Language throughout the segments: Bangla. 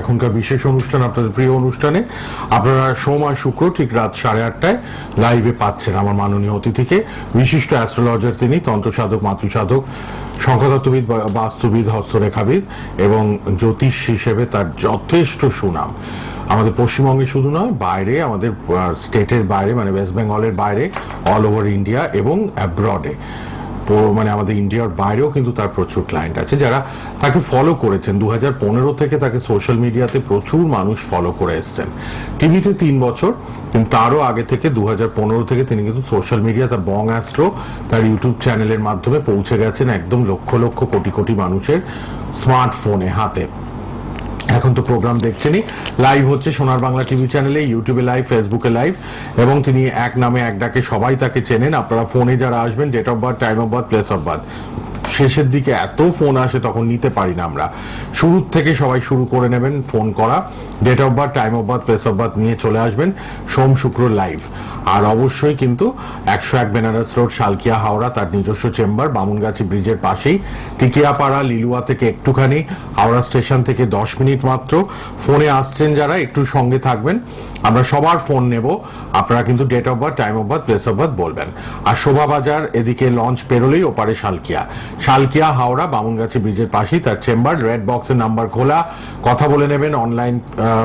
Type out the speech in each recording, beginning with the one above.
এখনকার বিশেষ অনুষ্ঠান আপনাদের প্রিয় অনুষ্ঠানে আপনারা সোম শুক্র ঠিক রাত সাড়ে আটটায় লাইভে পাচ্ছেন আমার মাননীয় অতিথিকে। বিশিষ্ট অ্যাস্ট্রোলজার তিনি, তন্ত্রসাধক, মাতৃসাধক, সংখ্যাতত্ত্ববিদ বাস্তুবিদ, হস্তরেখাবিদ এবং জ্যোতিষ হিসেবে তার যথেষ্ট সুনাম। আমাদের পশ্চিমবঙ্গে শুধু নয়, বাইরে, আমাদের স্টেটের বাইরে মানে ওয়েস্ট বেঙ্গলের বাইরে অল ওভার ইন্ডিয়া এবং অ্যাব্রডে মানে আমাদের ইন্ডিয়ার বাইরেও কিন্তু তার প্রচুর ক্লায়েন্ট আছে যারা তাকে ফলো করেছেন। দু থেকে তাকে সোশ্যাল মিডিয়াতে প্রচুর মানুষ ফলো করে এসছেন। টিভিতে তিন বছর, কিন্তু তারও আগে থেকে দু থেকে তিনি কিন্তু সোশ্যাল মিডিয়া তার বং অ্যাস্ট্রো তার ইউটিউব চ্যানেলের মাধ্যমে পৌঁছে গেছেন একদম লক্ষ লক্ষ কোটি কোটি মানুষের স্মার্টফোনে হাতে। এখন তো প্রোগ্রাম দেখছেনই। লাইভ হচ্ছে সোনার বাংলা টিভি চ্যানেলে ইউটিউবে লাইভ ফেসবুকে লাইভ এবং তিনি এক নামে এক ডাকে সবাই তাকে চেনেন। আপনারা ফোনে যারা আসবেন date of birth time of birth place of birth শেষের দিকে এত ফোন আসে তখন নিতে পারি না আমরা। শুরুর থেকে সবাই শুরু করে নেবেন ফোন করা। Date of birth time of birth place of birth নিয়ে চলে আসবেন। সোম শুক্র লাইভ আর অবশ্যই কিন্তু একশো এক বেনারস রোড শালকিয়া হাওড়া, তার নিজস্ব চেম্বার বামুনগাছি ব্রিজের পাশেই। টিকিয়াপাড়া, লিলুয়া থেকে একটুখানি, হাওড়া স্টেশন থেকে দশ মিনিট মাত্র। ফোনে আসছেন যারা, একটু সঙ্গে থাকবেন। আমরা সবার ফোন নেব। আপনারা কিন্তু date of birth time of birth place of birth বলবেন। আর শোভাবাজার এদিকে লঞ্চ পেরোলেই ওপারে শালকিয়া। শালকিয়া, হাওড়া, বামুনগাছি ব্রিজের পাশেই তার চেম্বার রেড বক্সের নাম্বার খোলা। কথা বলে নেবেন অনলাইন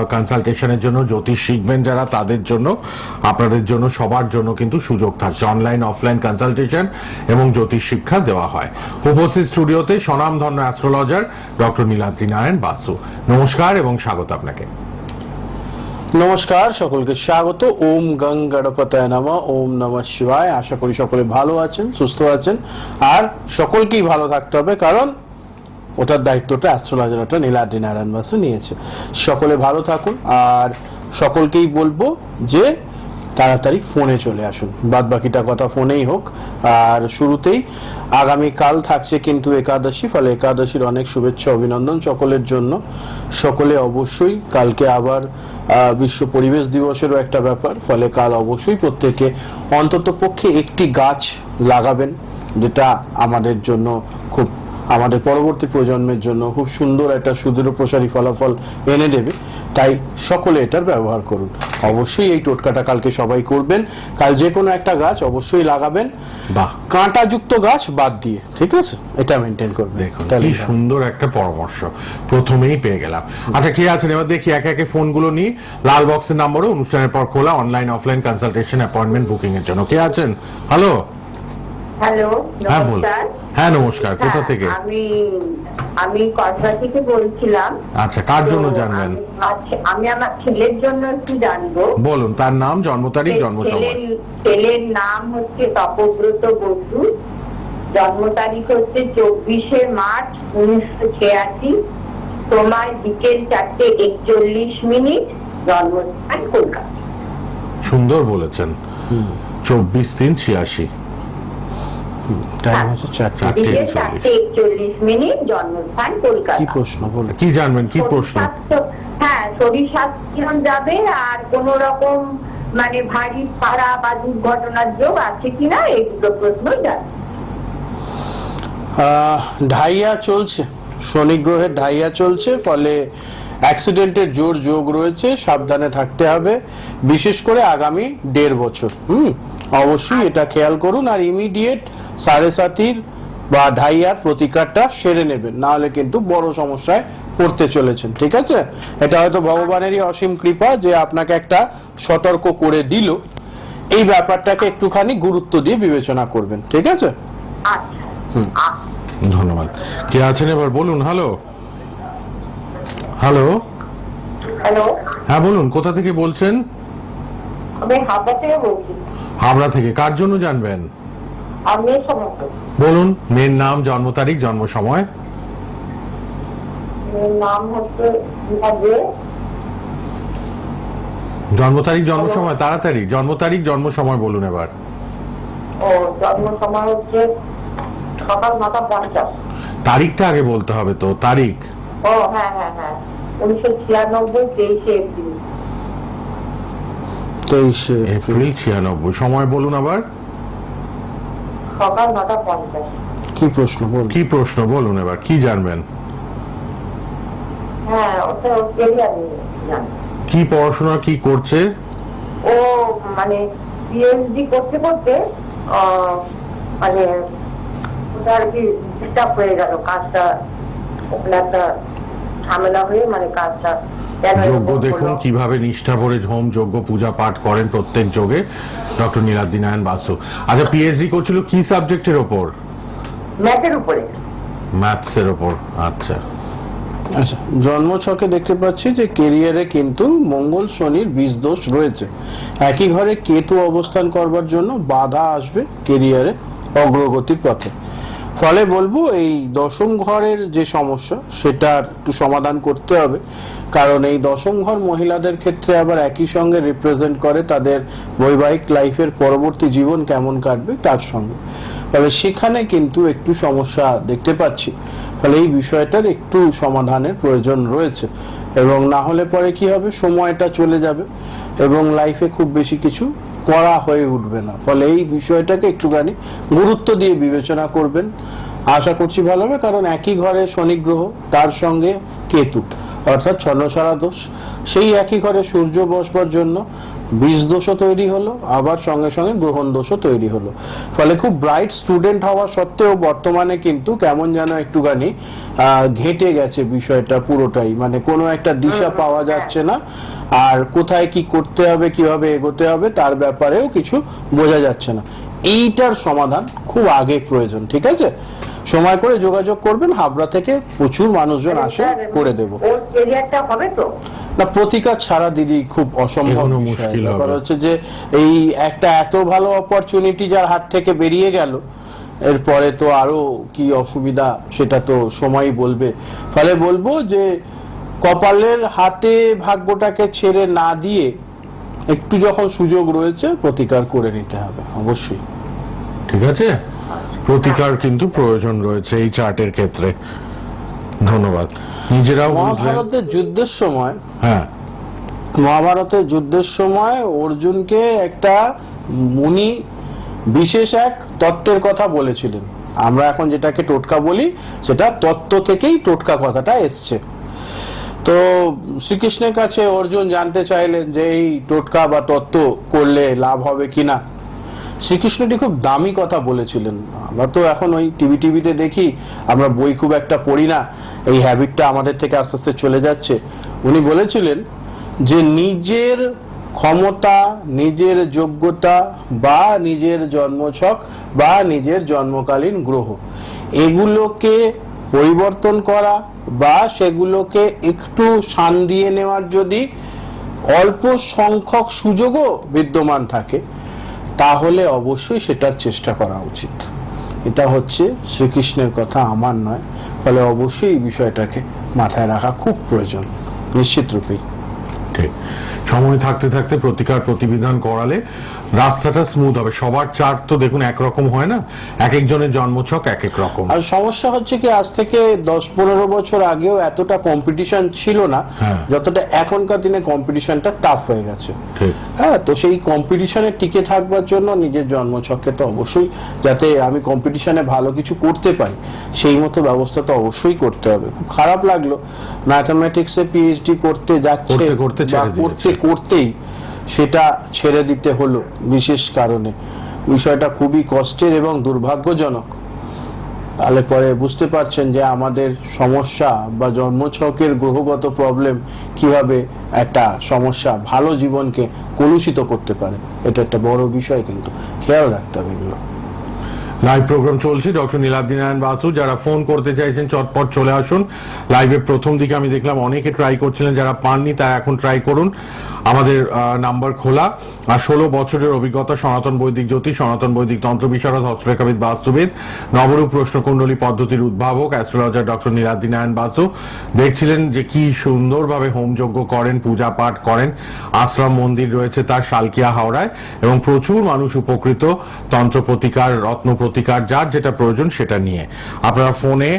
কনসালটেশনের জন্য, জ্যোতিষ শিখবেন যারা, তাদের জন্য, আপনাদের জন্য, সবার জন্য কিন্তু সুযোগ থাকছে। অনলাইন অফলাইন কনসালটেশন এবং জ্যোতিষ শিক্ষা দেওয়া হয়। উপস্থিত স্টুডিওতে স্বনামধন্য অ্যাস্ট্রোলজার ডক্টর নীলাদ্রি নারায়ণ বাসু। নমস্কার। এবং স্বাগত আপনাকে। নমস্কার, সকলকে স্বাগত। ওম গং গণপতায় নম, ওম নম শিবায়। আশা করি সকলে ভালো আছেন, সুস্থ আছেন। আর সকলকেই ভালো থাকতে হবে, কারণ ওটার দায়িত্বটা অ্যাস্ট্রোলজারটা নীলাদ্রি নারায়ণ বাসু নিয়েছে। সকলে ভালো থাকুন, আর সকলকেই বলব যে তাড়াতাড়ি ফোনে চলে আসুন। বাদ বাকিটা কথা ফোনেই হোক। আর শুরুতেই আগামী কাল থাকছে কিন্তু একাদশী, ফলে একাদশীর অনেক শুভেচ্ছা, অভিনন্দন সকলের জন্য। সকলে অবশ্যই কালকে আবার বিশ্ব পরিবেশ দিবসেরও একটা ব্যাপার, ফলে কাল অবশ্যই প্রত্যেকে অন্তত পক্ষে একটি গাছ লাগাবেন, যেটা আমাদের জন্য খুব আমাদের পরবর্তী প্রজন্মের জন্য খুব সুন্দর একটা সুদূর প্রসারী ফলাফল এনে দেবে। তাই সকলে এটার ব্যবহার করুন। অবশ্যই এই টোটকাটা কালকে সবাই করবেন। কাল যে কোনো একটা গাছ অবশ্যই লাগাবেন। বাহ। কাঁটাযুক্ত গাছ বাদ দিয়ে ঠিক আছে? এটা মেনটেন করবেন। দেখুন তাহলে কি সুন্দর একটা পরামর্শ। প্রথমেই পেয়ে গেলাম। আচ্ছা কে আছেন? এবার দেখি একে একে ফোনগুলো নিই। লাল বক্সের নাম্বারও অনুষ্ঠানের পর খোলা online offline consultation appointment booking এর জন্য। কে আছেন? হ্যালো হ্যালো হ্যাঁ বল। হ্যাঁ নমস্কার কোথা হ্যাঁ, থেকে? আমি আমি কসবা থেকে বলছিলাম। আচ্ছা কার জন্য জানবেন? আমি- আমার ছেলের জন্য একটু জানব। বলুন তার নাম জন্ম তারিখ জন্ম সময় ছেলের নাম হচ্ছে তপব্রত বসু। জন্ম তারিখ হচ্ছে চব্বিশে মার্চ উনিশশো ছিয়াশি। সময় বিকেল চারটে একচল্লিশ মিনিট। জন্মস্থান কলকাতা। সুন্দর বলেছেন। চব্বিশ তিন ছিয়াশি। টাইম হচ্ছে চারটে চারটে একচল্লিশ। মিনিট জন্মস্থান কি প্রশ্ন বলুন? কি জানবেন? কি প্রশ্ন? হ্যাঁ শরীর স্বাস্থ্য যাবে আর কোন রকম মানে ভারী ফাড়া বা দুর্ঘটনার যোগ আছে কিনা এই দুটো প্রশ্ন জানি আহ, ঢাইয়া চলছে। শনি গ্রহের ঢাইয়া চলছে ফলে অ্যাক্সিডেন্টের জোর যোগ রয়েছে সাবধানে থাকতে হবে বিশেষ করে আগামী দেড় বছর হুম? অবশ্যই এটা খেয়াল করুন আর ইমিডিয়েট সাড়ে সাতির বা ঢাইয়ার প্রতিকারটা সেরে নেবেন। না হলে কিন্তু বড় সমস্যায় পড়তে চলেছেন ঠিক আছে? এটা হয়তো ভগবানেরই অসীম কৃপা যে আপনাকে একটা সতর্ক করে দিল। এই ব্যাপারটাকে একটুখানি গুরুত্ব দিয়ে বিবেচনা করবেন ঠিক আছে? আচ্ছা। আ- ধন্যবাদ। কে আছেন এবার? বলুন হ্যালো? হ্যালো? হ্যালো? হ্যাঁ বলুন কোথা থেকে বলছেন? আমি হাবড়া থেকে বলছি। হাবড়া থেকে কার জন্য জানবেন? বলুন মেয়ের নাম জন্ম তারিখ জন্ম সময়। জন্ম তারিখ জন্ম সময় তাড়াতাড়ি। জন্ম তারিখ জন্ম সময় বলুন এবার। তারিখটা আগে বলতে হবে তো তারিখ। ও হ্যাঁ হ্যাঁ হ্যাঁ। উনিশশো ছিয়ানব্বই তেইশে এপ্রিল। তেইশে এপ্রিল ছিয়ানব্বই। সময় বলুন আবার। সকাল নটা পঞ্চাশ। কি প্রশ্ন বলুন? কি প্রশ্ন বলুন এবার? কি জানবেন? হ্যাঁ ওটা কি পড়াশোনা কি করছে? ও মানে পিএইচডি করতে করতে আহ, মানে ওটা আর কি ডিস্টার্ব হয়ে গেল। কাজটা ওখানে একটা ঝামেলা হয়ে মানে কাজটা যোগ্য দেখুন কীভাবে নিষ্ঠা ভরে হোম যোগ্য পূজা পাঠ করেন প্রত্যেক যোগে ডক্টর নীলাদ্রি নারায়ণ বাসু। আচ্ছা পিএইচডি করছিল কি সাবজেক্টের ওপর? ম্যাথের উপরে। ম্যাথস এর ওপর আচ্ছা। আচ্ছা জন্মছকে দেখতে পাচ্ছি যে কেরিয়ারে কিন্তু মঙ্গল শনির বীজ দোষ রয়েছে। একই ঘরে কেতু অবস্থান করবার জন্য বাধা আসবে কেরিয়ারে অগ্রগতির পথে। ফলে বলব এই দশম ঘরের যে সমস্যা সেটার একটু সমাধান করতে হবে। কারণ এই দশম ঘর মহিলাদের ক্ষেত্রে আবার একই সঙ্গে রিপ্রেজেন্ট করে তাদের বৈবাহিক লাইফের পরবর্তী জীবন কেমন কাটবে তার সঙ্গে। তবে সেখানে কিন্তু একটু সমস্যা দেখতে পাচ্ছি। ফলে এই বিষয়টার একটু সমাধানের প্রয়োজন রয়েছে। এবং না হলে পরে কি হবে? সময়টা চলে যাবে। এবং লাইফে খুব বেশি কিছু করা হয়ে উঠবে না। ফলে এই বিষয়টাকে একটুখানি গুরুত্ব দিয়ে বিবেচনা করবেন। আশা করছি ভালো হবে, কারণ একই ঘরে শনি গ্রহ, তার সঙ্গে কেতু, অর্থাৎ ছন্নসারা দোষ। সেই একই ঘরে সূর্য বসবার জন্য বীজ দোষও তৈরি হলো আবার সঙ্গে সঙ্গে গ্রহণ দোষও তৈরি হলো। ফলে খুব ব্রাইট স্টুডেন্ট হওয়া সত্ত্বেও বর্তমানে কিন্তু কেমন যেন একটুখানি ঘেঁটে গেছে বিষয়টা পুরোটাই। মানে কোনো একটা দিশা পাওয়া যাচ্ছে না আর কোথায় কি করতে হবে কীভাবে এগোতে হবে তার ব্যাপারেও কিছু বোঝা যাচ্ছে না। এইটার সমাধান খুব আগে প্রয়োজন ঠিক আছে? সময় করে যোগাযোগ করবেন হাবড়া থেকে প্রচুর মানুষজন আসে করে দেবো। হবে তো? না প্রতিকার ছাড়া দিদি খুব অসম্ভব ব্যাপার হচ্ছে যে এই একটা এত ভালো অপরচুনিটি যার হাত থেকে বেরিয়ে গেল এরপরে তো আরও কি অসুবিধা সেটা তো সময়ই বলবে। ফলে বলব যে কপালের হাতে ভাগ্যটাকে ছেড়ে না দিয়ে একটু যখন সুযোগ রয়েছে প্রতিকার করে নিতে হবে অবশ্যই। ঠিক আছে? প্রতিকার কিন্তু প্রয়োজন রয়েছে এই চার্টের ক্ষেত্রে। ধন্যবাদ। নিজেরাও মহাভারতের যুদ্ধের সময় হ্যাঁ। মহাভারতের যুদ্ধের সময় অর্জুনকে একটা মুনি বিশেষ এক তত্ত্বের কথা বলেছিলেন। আমরা এখন যেটাকে টোটকা বলি সেটা তত্ত্ব থেকেই টোটকা কথাটা এসছে। তো শ্রীকৃষ্ণের কাছে অর্জুন জানতে চাইলেন যে এই টোটকা বা তত্ত্ব করলে লাভ হবে কিনা। শ্রীকৃষ্ণটি খুব দামি কথা বলেছিলেন। আমরা তো এখন ওই টিভি টিভিতে দেখি, আমরা বই খুব একটা পড়ি না, এই হ্যাবিটটা আমাদের থেকে আস্তে আস্তে চলে যাচ্ছে। উনি বলেছিলেন যে নিজের ক্ষমতা, নিজের যোগ্যতা বা নিজের জন্মছক বা নিজের জন্মকালীন গ্রহ, এগুলোকে পরিবর্তন করা বা সেগুলোকে একটু শান দিয়ে নেওয়ার যদি অল্প সংখ্যক সুযোগও বিদ্যমান থাকে তাহলে অবশ্যই সেটার চেষ্টা করা উচিত। এটা হচ্ছে শ্রীকৃষ্ণের কথা, আমার নয়। ফলে অবশ্যই এই বিষয়টাকে মাথায় রাখা খুব প্রয়োজন, নিশ্চিত রূপেই। সময় থাকতে থাকতে প্রতিকার প্রতিবিধান করালে রাস্তাটা স্মুথ হবে। সবার চার্ট তো দেখুন একরকম হয় না? এক একজনের জন্মছক এক এক রকম। আর সমস্যা হচ্ছে কি আজ থেকে দশ পনেরো বছর আগেও এতটা কম্পিটিশন ছিল না হ্যাঁ। যতটা এখনকার দিনে কম্পিটিশনটা টাফ হয়ে গেছে। হ্যাঁ তো সেই কম্পিটিশনে টিকে থাকবার জন্য নিজের জন্মছককে তো অবশ্যই যাতে আমি কম্পিটিশনে ভালো কিছু করতে পারি সেই মতো ব্যবস্থা তো অবশ্যই করতে হবে। খুব খারাপ লাগল। ম্যাথামেটিক্সে পিএইচডি করতে যাচ্ছে। করতে করতেই সেটা ছেড়ে দিতে হলো বিশেষ কারণে। বিষয়টা খুবই কষ্টের এবং দুর্ভাগ্যজনক। তাহলে পরে বুঝতে পারছেন যে আমাদের সমস্যা বা জন্মছকের গ্রহগত প্রবলেম কীভাবে একটা সমস্যা ভালো জীবনকে কলুষিত করতে পারে, এটা একটা বড় বিষয় কিন্তু। খেয়াল রাখতে হবে এগুলো। লাইভ প্রোগ্রাম চলছে ডক্টর নীলাদ্রি নারায়ণ বাসু, যারা ফোন করতে চাইছেন, চটপট চলে আসুন। লাইভের প্রথম দিকে আমি দেখলাম অনেকে ট্রাই করছিলেন, যারা পাননি তারা এখন ট্রাই করুন। আমাদের নাম্বার খোলা। আর ষোলো বছরের অভিজ্ঞতা, সনাতন বৈদিক জ্যোতিষ সনাতন বৈদিক তন্ত্র বিশারদ, হস্তরেখাবিদ, বাস্তুবিদ। নবরূপ প্রশ্নকুণ্ডলী পদ্ধতির উদ্ভাবক অ্যাস্ট্রোলজার ডক্টর নীলাদ্রি নারায়ণ বাসু। দেখছিলেন যে কি সুন্দরভাবে হোমযজ্ঞ করেন, পূজা পাঠ করেন। আশ্রম মন্দির রয়েছে তার শালকিয়া হাওড়ায় এবং প্রচুর মানুষ উপকৃত। তন্ত্র প্রতিকার, রত্ন প্রতিকার যার যেটা প্রয়োজন সেটা নিয়ে। আপনারা ফোনে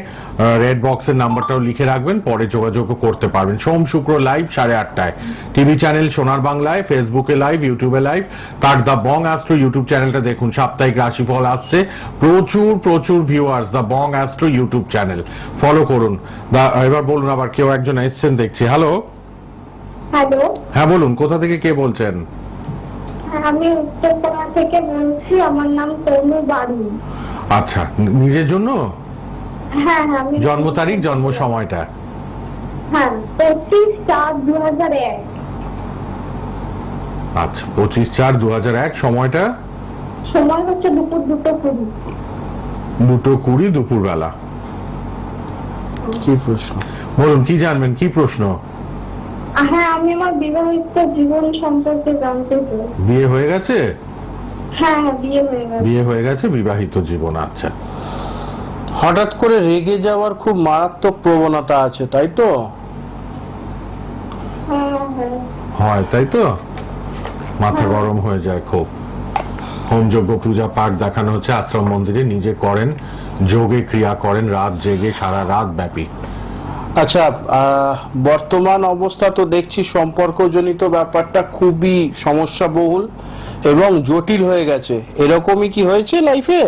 রেড বক্সের নাম্বারটাও লিখে রাখবেন পরে যোগাযোগও করতে পারবেন। সোম শুক্র লাইভ সাড়ে আটটায়। টিভি চ্যানেল সোনার বাংলায় ফেসবুকে লাইভ ইউটিউবে লাইভ তার দ্য বং অ্যাস্ট্রো ইউটিউব চ্যানেলটা দেখুন সাপ্তাহিক রাশিফল আসছে। প্রচুর প্রচুর viewers the Bong Astro YouTube channel follow করুন। দা এবার বলুন আবার কেউ একজন এসছেন দেখছি। হ্যালো হ্যালো হ্যাঁ বলুন কোথা থেকে কে বলছেন? আমি উত্তরপাড়া থেকে বলছি আমার নাম তনু বাড়ি। আচ্ছা নিজের জন্য? হ্যাঁ হ্যাঁ আমি জন্ম তারিখ জন্ম সময়টা? হ্যাঁ পঁচিশ চার দু হাজার এক। আচ্ছা পঁচিশ চার দু হাজার এক সময়টা? সময় হচ্ছে দুপুর দুটো কুড়ি। দুটো কুড়ি দুপুরবেলা। কি প্রশ্ন? বলুন কি জানবেন? কি প্রশ্ন? হ্যাঁ আমি আমার বিবাহিত জীবন সম্পর্কে জানতে চাই। বিয়ে হয়ে গেছে? হ্যাঁ হ্যাঁ বিয়ে হয়ে গেছে। বিয়ে হয়ে গেছে বিবাহিত জীবন আচ্ছা। হঠাৎ করে রেগে যাওয়ার খুব মারাত্মক প্রবণতা আছে তাই তো? হ্যাঁ হ্যাঁ। হয় তাই তো? মাথা গরম হয়ে যায় খুব। হোমযজ্ঞ পূজা পাঠ দেখানো হচ্ছে আশ্রম মন্দিরে নিজে করেন যোগে ক্রিয়া করেন রাত জেগে সারা রাত ব্যাপী। আচ্ছা বর্তমান অবস্থা তো দেখছি সম্পর্কজনিত ব্যাপারটা খুবই সমস্যাবহুল এবং জটিল হয়ে গেছে। এরকমই কি হয়েছে লাইফে?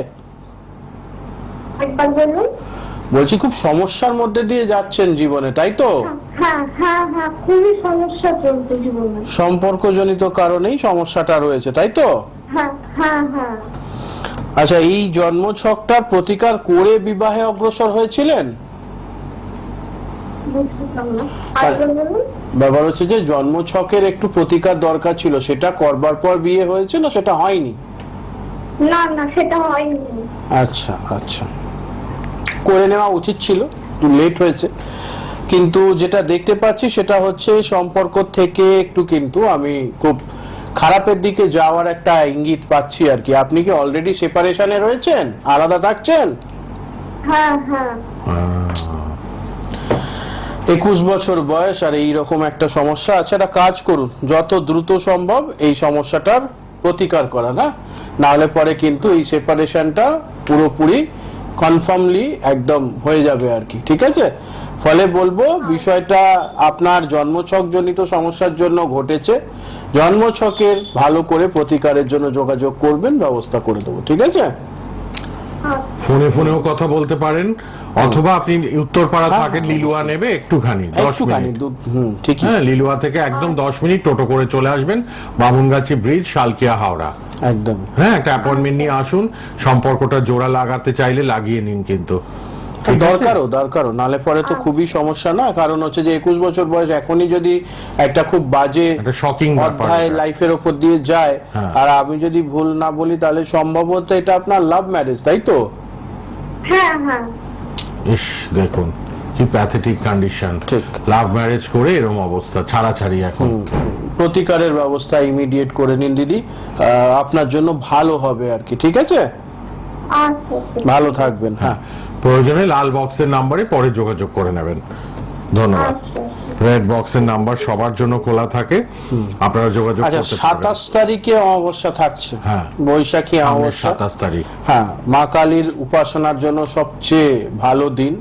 বলছি খুব সমস্যার মধ্যে দিয়ে যাচ্ছেন জীবনে তাই তো? হ্যাঁ হ্যাঁ হ্যাঁ সমস্যা সম্পর্কজনিত কারণেই সমস্যাটা রয়েছে তাই তো? হ্যাঁ হ্যাঁ হ্যাঁ। আচ্ছা এই জন্মছকটার প্রতিকার করে বিবাহে অগ্রসর হয়েছিলেন? বলুন ব্যাপার হচ্ছে যে জন্ম ছকের একটু প্রতিকার দরকার ছিল সেটা করবার পর বিয়ে হয়েছে না সেটা হয়নি? না না সেটা হয়নি। আচ্ছা আচ্ছা। করে নেওয়া উচিত ছিল একটু লেট হয়েছে। কিন্তু যেটা দেখতে পাচ্ছি সেটা হচ্ছে সম্পর্ক থেকে একটু কিন্তু আমি খুব খারাপের দিকে যাওয়ার একটা ইঙ্গিত পাচ্ছি আর কি। আপনি কি অলরেডি সেপারেশনে রয়েছেন? আলাদা থাকছেন? হ্যাঁ হ্যাঁ। একুশ বছর বয়স আর এই রকম একটা সমস্যা। আছে একটা কাজ করুন। যত দ্রুত সম্ভব এই সমস্যাটার প্রতিকার করা, না? নাহলে পরে কিন্তু এই সেপারেশনটা পুরোপুরি কনফার্মলি একদম হয়ে যাবে আর কি, ঠিক আছে? ফলে বলব, বিষয়টা আপনার জন্মছক জনিত সমস্যার জন্য ঘটেছে। জন্মছকের ভালো করে প্রতিকারের জন্য যোগাযোগ করবেন, ব্যবস্থা করে দেবো, ঠিক আছে? ফোনে ফোনেও কথা বলতে পারেন অথবা আপনি উত্তরপাড়া পাড়া থাকেন হ্যাঁ, লিলুয়া নেবে একটুখানি দশ মিনিট। হ্যাঁ লিলুয়া থেকে একদম দশ মিনিট টোটো করে চলে আসবেন বামুনগাছি ব্রিজ শালকিয়া হাওড়া। একদম। হ্যাঁ একটা অ্যাপয়েন্টমেন্ট নিয়ে আসুন সম্পর্কটা জোড়া লাগাতে চাইলে লাগিয়ে নিন কিন্তু? দরকারও দরকারও। নালে পরে তো খুবই সমস্যা না? কারণ হচ্ছে যে একুশ বছর বয়স এখনই যদি একটা খুব বাজে শকিং অধ্যায় লাইফের ওপর দিয়ে যায় হ্যাঁ। আর আমি যদি ভুল না বলি তাহলে সম্ভবত এটা আপনার লাভ ম্যারেজ তাই তো? হ্যাঁ হ্যাঁ। ইস দেখুন কি প্যাথেটিক কন্ডিশন ঠিক। লাভ ম্যারেজ করে এরকম অবস্থা ছাড়াছাড়ি এখন। প্রতিকারের ব্যবস্থা ইমিডিয়েট করে নিন দিদি। আহ, আপনার জন্য ভালো হবে আর কি ঠিক আছে? আচ্ছা আচ্ছা। ভালো থাকবেন হ্যাঁ। প্রয়োজনে লাল বক্সের নাম্বারে পরে যোগাযোগ করে নেবেন। ধন্যবাদ। আচ্ছা। রেড বক্সের নাম্বার সবার জন্য খোলা থাকে। আপনারা যোগাযোগ আচ্ছা করতে পারবেন। সাতাশ তারিখে অমাবস্যা থাকছে। হ্যাঁ। বৈশাখী অমাবস্যা। সাতাশ তারিখ। হ্যাঁ মা কালীর উপাসনার জন্য সবচেয়ে ভালো দিন।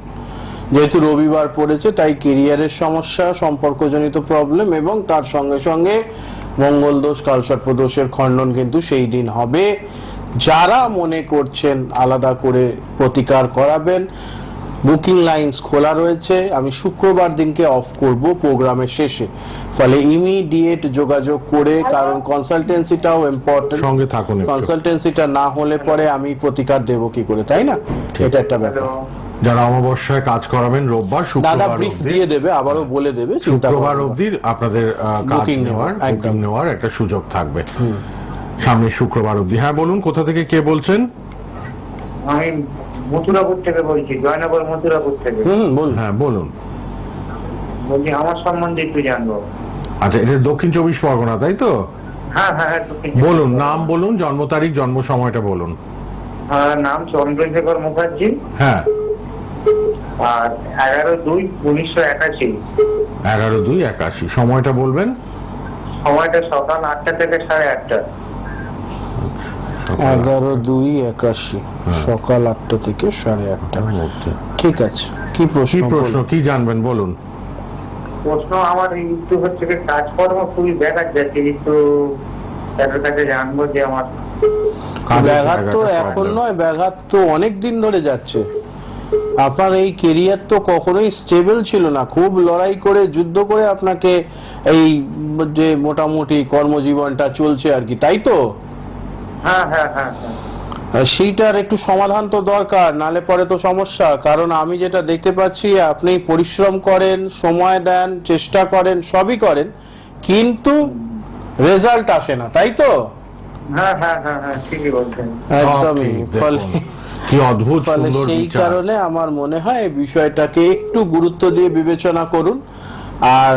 যেহেতু রবিবার পড়েছে তাই কেরিয়ারের সমস্যা সম্পর্কজনিত প্রবলেম এবং তার সঙ্গে সঙ্গে মঙ্গল দোষ কালসর্প দোষের খণ্ডন কিন্তু সেই দিন হবে। যারা মনে করছেন আলাদা করে প্রতিকার করাবেন বুকিং লাইনস খোলা রয়েছে। আমি শুক্রবার দিনকে অফ করব প্রোগ্রামের শেষে। ফলে ইমিডিয়েট যোগাযোগ করে কারণ কনসালটেন্সিটাও ইম্পর্টেন্ট সঙ্গে থাকুন কনসালটেন্সিটা না হলে পরে আমি প্রতিকার দেব কি করে তাই না? এটা একটা ব্যাপার। যারা অমাবস্যায় কাজ করাবেন রোববার দাদা শুক্রবার ব্রিফ দিয়ে দেবে আবারও বলে দেবে শুক্রবার অবধি আপনাদের কাজ নেওয়ার একদম। বুকিং নেওয়ার একটা সুযোগ থাকবে। সামনে শুক্রবার অবধি। হ্যাঁ বলুন কোথা থেকে কে বলছেন? আমি মথুরাপুর থেকে বলছি জয়নগর মথুরাপুর থেকে। হুম বলুন। হ্যাঁ বলুন। বলছি আমার সম্বন্ধে একটু জানব। আচ্ছা এটা দক্ষিণ চব্বিশ পরগনা তাই তো? হ্যাঁ হ্যাঁ হ্যাঁ, বলুন নাম বলুন জন্ম তারিখ জন্ম সময়টা বলুন। নাম চন্দ্রশেখর মুখার্জি। হ্যাঁ। আর এগারো দুই উনিশশো একাশি। এগারো দুই একাশি। সময়টা বলবেন? সময়টা সকাল আটটা থেকে সাড়ে আটটা। এগারো দুই একাশি সকাল আটটা থেকে সাড়ে আটটা। আটটার মধ্যে ঠিক আছে কি প্রশ্ন প্রশ্ন কি জানবেন বলুন। প্রশ্ন আমার একটু হচ্ছে কাজকর্ম খুবই ব্যাঘাত যাচ্ছে একটু তাদের কাছে জানব যে আমার ব্যাঘাত তো এখন নয় ব্যাঘাত তো অনেক দিন ধরে যাচ্ছে। আপনার এই কেরিয়ার তো কখনোই স্টেবল ছিল না। খুব লড়াই করে যুদ্ধ করে আপনাকে এই যে মোটামুটি কর্মজীবনটা চলছে আর কি তাই তো? হ্যাঁ হ্যাঁ হ্যাঁ হ্যাঁ। সেইটার একটু সমাধান তো দরকার নালে পরে তো সমস্যা। কারণ আমি যেটা দেখতে পাচ্ছি আপনি পরিশ্রম করেন সময় দেন চেষ্টা করেন সবই করেন কিন্তু রেজাল্ট আসে না তাই তো? হ্যাঁ হ্যাঁ হ্যাঁ হ্যাঁ ঠিকই বলছেন। একদমই কি অদ্ভুত সুন্দর সেই কারণে আমার মনে হয় এই বিষয়টাকে একটু গুরুত্ব দিয়ে বিবেচনা করুন। আর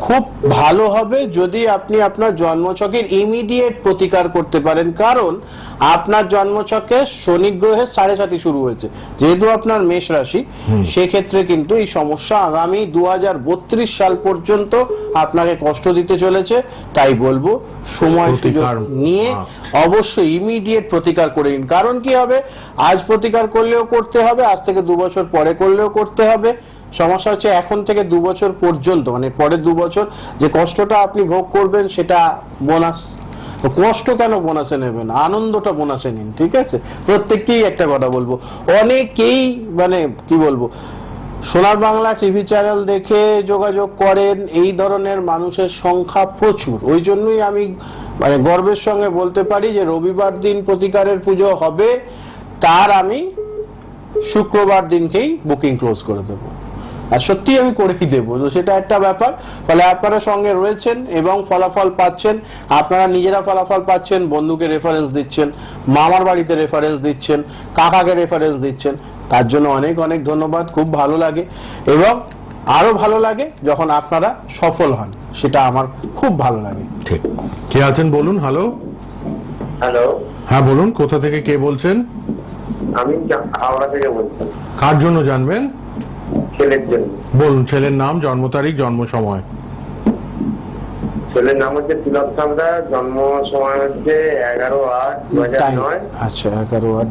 খুব ভালো হবে যদি আপনি আপনার জন্মছকের ইমিডিয়েট প্রতিকার করতে পারেন। কারণ আপনার জন্মছকে শনি গ্রহের সাড়ে সাথে শুরু হয়েছে। যেহেতু আপনার মেষ রাশি সেক্ষেত্রে কিন্তু এই সমস্যা আগামী দু হাজার বত্রিশ সাল পর্যন্ত আপনাকে কষ্ট দিতে চলেছে। তাই বলব সময় সুযোগ নিয়ে অবশ্যই ইমিডিয়েট প্রতিকার করে নিন। কারণ কি হবে? আজ প্রতিকার করলেও করতে হবে আজ থেকে দু বছর পরে করলেও করতে হবে। সমস্যা হচ্ছে এখন থেকে দু বছর পর্যন্ত মানে পরের দু বছর যে কষ্টটা আপনি ভোগ করবেন সেটা বোনাস। কষ্ট কেন বোনাসে নেবেন? আনন্দটা বোনাসে নিন, ঠিক আছে? প্রত্যেককেই একটা কথা বলব। অনেকেই মানে কি বলব, সোনার বাংলা টিভি চ্যানেল দেখে যোগাযোগ করেন, এই ধরনের মানুষের সংখ্যা প্রচুর। ওই জন্যই আমি মানে গর্বের সঙ্গে বলতে পারি যে রবিবার দিন প্রতিকারের পুজো হবে, তার আমি শুক্রবার দিনকেই বুকিং ক্লোজ করে দেবো। আর সত্যি আমি করেই দেবো? তো সেটা একটা ব্যাপার। ফলে আপনারা সঙ্গে রয়েছেন এবং ফলাফল পাচ্ছেন। আপনারা নিজেরা ফলাফল পাচ্ছেন বন্ধুকে রেফারেন্স দিচ্ছেন মামার বাড়িতে রেফারেন্স দিচ্ছেন কাকাকে রেফারেন্স দিচ্ছেন। তার জন্য অনেক অনেক ধন্যবাদ। খুব ভালো লাগে এবং আরও ভালো লাগে যখন আপনারা সফল হন। সেটা আমার খুব ভালো লাগে। ঠিক। কে আছেন বলুন? হ্যালো হ্যালো হ্যাঁ বলুন। কোথা থেকে কে বলছেন? আমি হাওড়া থেকে বলছি। কার জন্য জানবেন? ছেলের জন্য। বলুন ছেলের নাম জন্ম তারিখ জন্ম সময়। ছেলের নাম হচ্ছে তিলক জন্ম সময় হচ্ছে এগারো আট দু হাজার নয়। আচ্ছা এগারো আট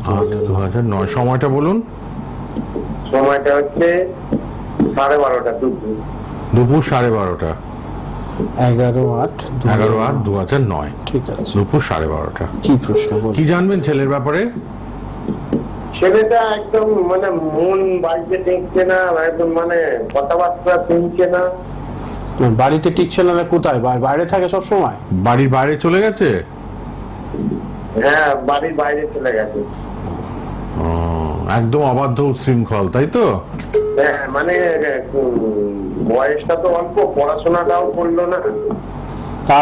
দু হাজার নয়। সময়টা বলুন। সময়টা হচ্ছে সাড়ে বারোটা দুপুর। দুপুর সাড়ে বারোটা। এগারো আট এগারো আট দু হাজার নয়। ঠিক আছে। দুপুর সাড়ে বারোটা। কি প্রশ্ন কি জানবেন ছেলের ব্যাপারে? ছেলেটা একদম মানে মন বাড়িতে টেকছে না একদম মানে কথাবার্তা শুনছে না। বাড়িতে টিকছে না না কোথায়? বাইরে থাকে সব সময় বাড়ির বাইরে চলে গেছে? হ্যাঁ বাড়ির বাইরে চলে গেছে। একদম অবাধ্য উচ্ছৃঙ্খল তাই তো? হ্যাঁ মানে বয়সটা তো অল্প পড়াশোনাটাও করল না।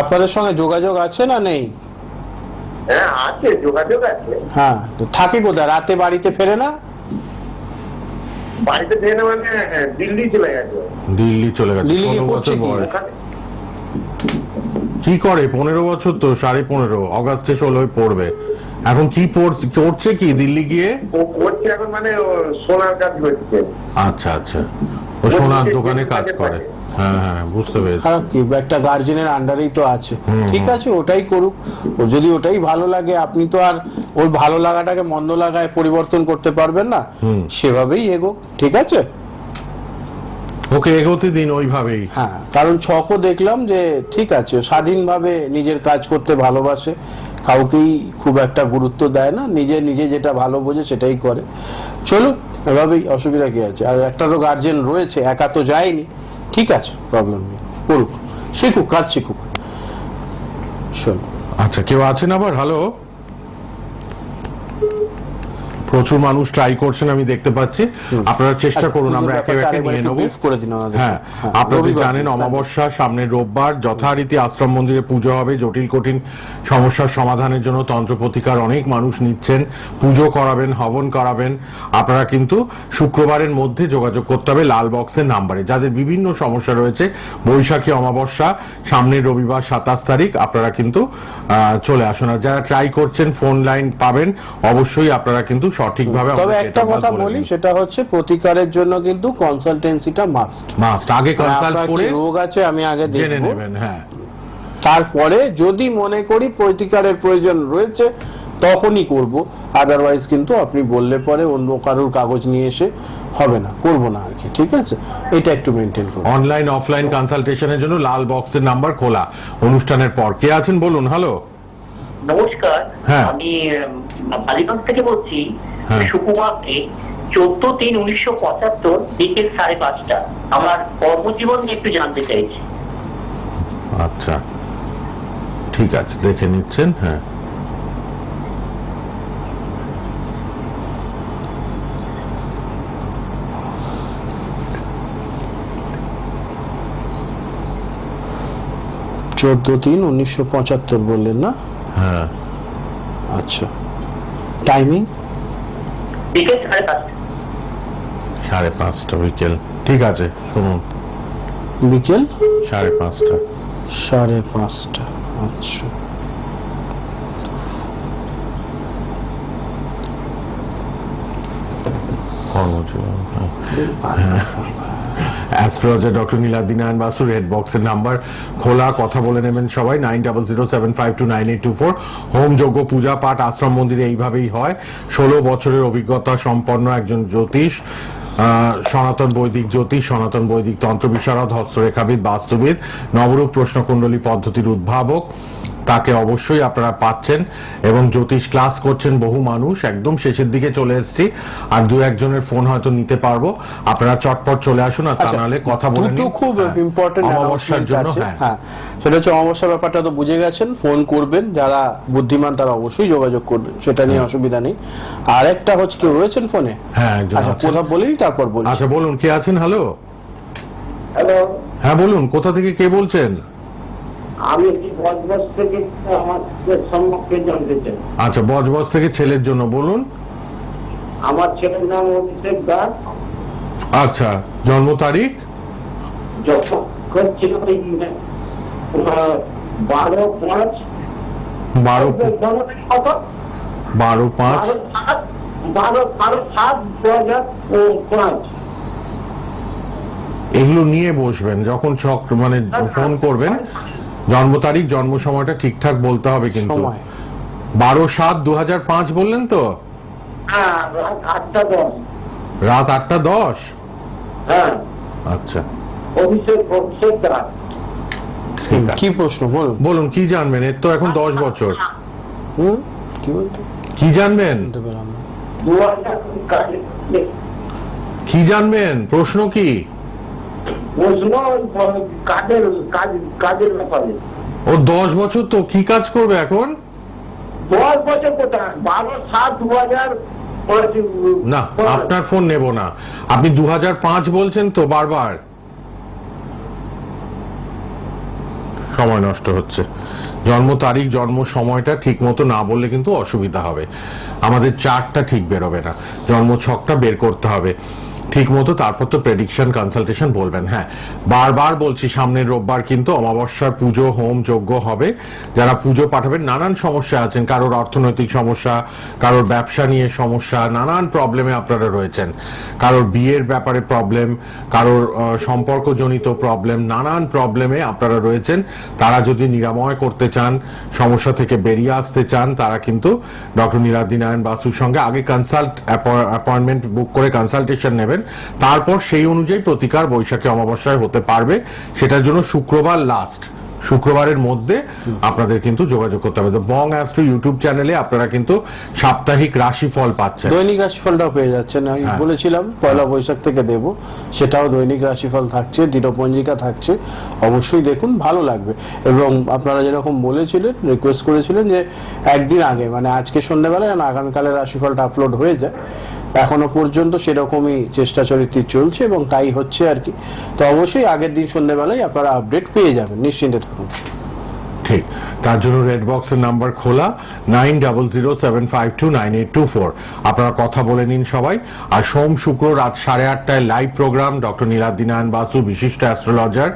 আপনাদের সঙ্গে যোগাযোগ আছে না নেই? হ্যাঁ আছে যোগাযোগ আছে। হ্যাঁ তো থাকে কোথায়? রাতে বাড়িতে ফেরে না? বাড়িতে মানে দিল্লি চলে গেছে। দিল্লি চলে গেছে। দিল্লি করছে কি? কি করে? পনেরো বছর তো সাড়ে পনেরো। অগাস্টে ষোলোয় পড়বে। এখন কি করছে কি দিল্লি গিয়ে? করছে এখন মানে সোনার কাজ করছে আচ্ছা আচ্ছা। ও সোনার দোকানে কাজ করে। হ্যাঁ হ্যাঁ বুঝতে পেরেছি। খারাপ কি একটা গার্জেনের আন্ডারেই তো আছে। ঠিক আছে ওটাই করুক। ও যদি ওটাই ভালো লাগে আপনি তো আর ওর ভালো লাগাটাকে মন্দ লাগায় পরিবর্তন করতে পারবেন না। সেভাবেই এগোক ঠিক আছে? ওকে এগোতে দিন ওইভাবেই। হ্যাঁ কারণ ছকও দেখলাম যে ঠিক আছে স্বাধীনভাবে নিজের কাজ করতে ভালোবাসে। কাউকেই খুব একটা গুরুত্ব দেয় না নিজে নিজে যেটা ভালো বোঝে সেটাই করে। চলুক এভাবেই অসুবিধা কি আছে? আর একটা তো গার্জেন রয়েছে একা তো যায়নি। ঠিক আছে প্রবলেম নেই। করুক শিখুক কাজ শিখুক। শোন। আচ্ছা কেউ আছেন আবার? হ্যালো প্রচুর মানুষ ট্রাই করছেন আমি দেখতে পাচ্ছি। আপনারা চেষ্টা করুন আমরা একে একে নিয়ে নেব। করে দিন হ্যাঁ হ্যাঁ, রবিবার জানেন অমাবস্যা সামনের রোববার যথারীতি আশ্রম মন্দিরে পুজো হবে জটিল কঠিন সমস্যার সমাধানের জন্য তন্ত্র প্রতিকার অনেক মানুষ নিচ্ছেন। পুজো করাবেন হবন করাবেন। আপনারা কিন্তু শুক্রবারের মধ্যে যোগাযোগ করতে হবে লাল বক্সের নাম্বারে। যাদের বিভিন্ন সমস্যা রয়েছে বৈশাখী অমাবস্যা সামনের রবিবার সাতাশ তারিখ আপনারা কিন্তু আহ, চলে আসুন। আর যারা ট্রাই করছেন ফোন লাইন পাবেন অবশ্যই আপনারা কিন্তু সঠিকভাবে তবে একটা কথা বলি সেটা হচ্ছে প্রতিকারের জন্য কিন্তু কনসালটেন্সিটা মাস্ট মাস্ট আগে কনসাল্ট করে রোগ আছে আমি আগে জেনে নেবেন হ্যাঁ। তারপরে যদি মনে করি প্রতিকারের প্রয়োজন রয়েছে তখনই করব। আদারওয়াইজ কিন্তু আপনি বললে পরে অন্য কারোর কাগজ নিয়ে এসে হবে না করব না আর কি ঠিক আছে? এটা একটু মেনটেন করুন অনলাইন অফলাইন কনসালটেশনের জন্য লাল বক্সের নাম্বার খোলা। অনুষ্ঠানের পর কে আছেন বলুন হ্যালো নমস্কার হ্যাঁ। আমি বালিগঞ্জ থেকে বলছি হ্যাঁ। সুকুমারকে চোদ্দ তিন উনিশশো পঁচাত্তর বিকেল সাড়ে পাঁচটা আমার কর্মজীবন নিয়ে একটু জানতে চাইছি আচ্ছা ঠিক আছে দেখে নিচ্ছেন হ্যাঁ চোদ্দ তিন উনিশশো পঁচাত্তর বললেন না হ্যাঁ। আচ্ছা। টাইমিং বিকেল সাড়ে পাঁচটা। সাড়ে পাঁচটা বিকেল। ঠিক আছে শুনুন। বিকেল? সাড়ে পাঁচটা। সাড়ে পাঁচটা আচ্ছা। কর্মজীবন astrologer doctor Niladri Narayan Basu red বক্সের নাম্বার খোলা কথা বলে নেবেন সবাই nine double zero seven five two nine eight two four home যজ্ঞ, পূজা পাঠ, আশ্রম মন্দিরে এইভাবেই হয়। ষোলো বছরের অভিজ্ঞতা সম্পন্ন একজন জ্যোতিষ সনাতন বৈদিক জ্যোতিষ, সনাতন বৈদিক তন্ত্র বিশারদ হস্তরেখাবিদ, বাস্তুবিদ, নবরূপ প্রশ্নকুণ্ডলী পদ্ধতির উদ্ভাবক। তাকে অবশ্যই আপনারা পাচ্ছেন এবং জ্যোতিষ ক্লাস করছেন বহু মানুষ। একদম শেষের দিকে চলে এসেছি। আর দু একজনের ফোন হয়তো নিতে পারব। আপনারা চটপট চলে আসুন আর তা আচ্ছা, নাহলে কথা বলে দুটো নিন। খুব হ্যাঁ, ইম্পর্টেন্ট অমাবস্যার জন্য হ্যাঁ। হ্যাঁ সেটা হচ্ছে অমাবস্যার ব্যাপারটা তো বুঝে গেছেন। ফোন করবেন যারা বুদ্ধিমান তারা অবশ্যই যোগাযোগ করবেন সেটা নিয়ে অসুবিধা নেই। আর একটা হচ্ছে কেউ রয়েছেন ফোনে? হ্যাঁ একজন আচ্ছা কথা বলেই তারপর বলছি আচ্ছা বলুন কে আছেন? হ্যালো হ্যালো হ্যাঁ বলুন কোথা থেকে কে বলছেন? আমি বজবজ থেকে আমার সম্মুখে জানতে চাই। আচ্ছা বজবজ থেকে ছেলের জন্য বলুন। আমার ছেলের নাম অভিষেক দাস। আচ্ছা জন্ম তারিখ? যখন ছিল বারো পাঁচ। বারো জন্মদিন কত? বারো পাঁচ। বারো সাত বারো বারো সাত দু হাজার ও পাঁচ এগুলো নিয়ে বসবেন যখন ছক মানে ফোন করবেন। জন্ম তারিখ জন্ম সময়টা ঠিকঠাক বলতে হবে কিন্তু। বারো সাত দু হাজার পাঁচ বললেন তো? হ্যাঁ রাত আটটা দশ। হ্যাঁ। আচ্ছা। কি প্রশ্ন বলুন বলুন কি জানবেন? এর তো এখন দশ বছর। হুম? কি জানবেন? কি জানবেন? প্রশ্ন কি? প্রশ্ন কাজের কাজ কাজের ব্যাপারে? ও দশ বছর তো কি কাজ করবে এখন? দশ বছর কোথায়? বারো সাত দু হাজার না আপনার ফোন নেব না। আপনি দু বলছেন তো বারবার। সময় নষ্ট হচ্ছে। জন্ম তারিখ জন্ম সময়টা ঠিক মতো না বললে কিন্তু অসুবিধা হবে। আমাদের চার্টটা ঠিক বেরোবে না। জন্ম ছকটা বের করতে হবে। ঠিক মতো তারপর তো প্রেডিকশন কনসালটেশন বলবেন। হ্যাঁ বারবার বলছি, সামনের রোববার কিন্তু অমাবস্যার পুজো হোম যজ্ঞ হবে। যারা পুজো পাঠাবেন, নানান সমস্যা আছেন। কারোর অর্থনৈতিক সমস্যা, কারোর ব্যবসা নিয়ে সমস্যা, নানান প্রবলেমে আপনারা রয়েছেন। কারোর বিয়ের ব্যাপারে প্রবলেম কারোর সম্পর্কজনিত প্রবলেম নানান প্রবলেমে আপনারা রয়েছেন। তারা যদি নিরাময় করতে চান, সমস্যা থেকে বেরিয়ে আসতে চান, তারা কিন্তু ডক্টর নীলাদ্রি নারায়ণ বাসুর সঙ্গে আগে কনসাল্ট অ্যাপয়েন্টমেন্ট বুক করে কনসালটেশন নেবেন। তারপর সেই অনুযায়ী প্রতিকার বৈশাখী অমাবস্যায় হতে পারবে। সেটার জন্য শুক্রবার লাস্ট শুক্রবারের মধ্যে আপনাদের কিন্তু যোগাযোগ করতে হবে। বং অ্যাস্ট্রো ইউটিউব চ্যানেলে আপনারা কিন্তু সাপ্তাহিক রাশিফল পাচ্ছেন। দৈনিক রাশিফলটাও পেয়ে যাচ্ছেন। আমি হ্যাঁ। বলেছিলাম পয়লা বৈশাখ থেকে দেব। সেটাও দৈনিক রাশিফল থাকছে দিনপঞ্জিকা থাকছে। অবশ্যই দেখুন ভালো লাগবে। এবং আপনারা যেরকম বলেছিলেন রিকোয়েস্ট করেছিলেন যে একদিন আগে মানে আজকে সন্ধ্যেবেলা যেন আগামীকালের রাশিফলটা আপলোড হয়ে যায়। এখনও পর্যন্ত সেরকমই চেষ্টা চরিত্র চলছে এবং তাই হচ্ছে আর কি। তো অবশ্যই আগের দিন সন্ধ্যেবেলায় আপনারা আপডেট পেয়ে যাবেন, নিশ্চিন্তে থাকুন। ঠিক। তার জন্য রেড বক্সের নাম্বার খোলা nine double zero seven five two nine eight two four আপনারা কথা বলে নিন সবাই। আর সোম শুক্র রাত সাড়ে আটটায় live programme doctor Narayan Basu, বিশিষ্ট অ্যাস্ট্রোলজার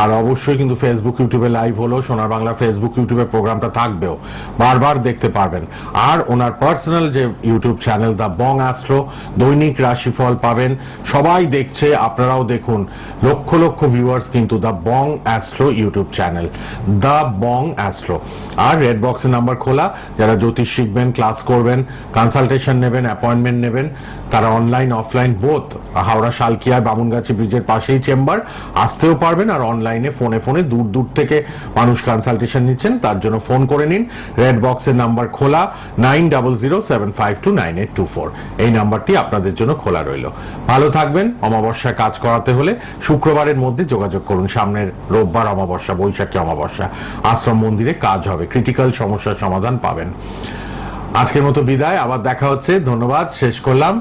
আর অবশ্যই কিন্তু ফেসবুক ইউটিউবে লাইভ হলো, সোনার বাংলা ফেসবুক ইউটিউবে প্রোগ্রামটা থাকবেও। বারবার দেখতে পারবেন। আর ওনার পার্সোনাল যে YouTube channel the Bong Astro দৈনিক রাশিফল পাবেন। সবাই দেখছে, আপনারাও দেখুন। লক্ষ লক্ষ ভিউয়ার্স কিন্তু the Bong Astro YouTube channel the Bong Astro Astro R red বক্সের নাম্বার খোলা। যারা জ্যোতিষ শিখবেন ক্লাস করবেন কনসালটেশন নেবেন অ্যাপয়েন্টমেন্ট নেবেন তারা online offline both Howrah, Salkia, Bamungachhi ব্রিজের পাশেই চেম্বার আসতেও পারবেন আর অনলাইনে ফোনে ফোনে দূর দূর থেকে মানুষ কনসালটেশন নিচ্ছেন, তার জন্য ফোন করে নিন। রেড বক্সের নাম্বার খোলা nine double zero seven five two nine eight two four এই নাম্বারটি আপনাদের জন্য খোলা রইল। ভালো থাকবেন, অমাবস্যায় কাজ করাতে হলে শুক্রবারের মধ্যে যোগাযোগ করুন। সামনের রোববার অমাবস্যা, বৈশাখী অমাবস্যা। আশ্রম মন্দিরে কাজ হবে ক্রিটিক্যাল সমস্যার সমাধান পাবেন। আজকের মতো বিদায়, আবার দেখা হচ্ছে, ধন্যবাদ, শেষ করলাম।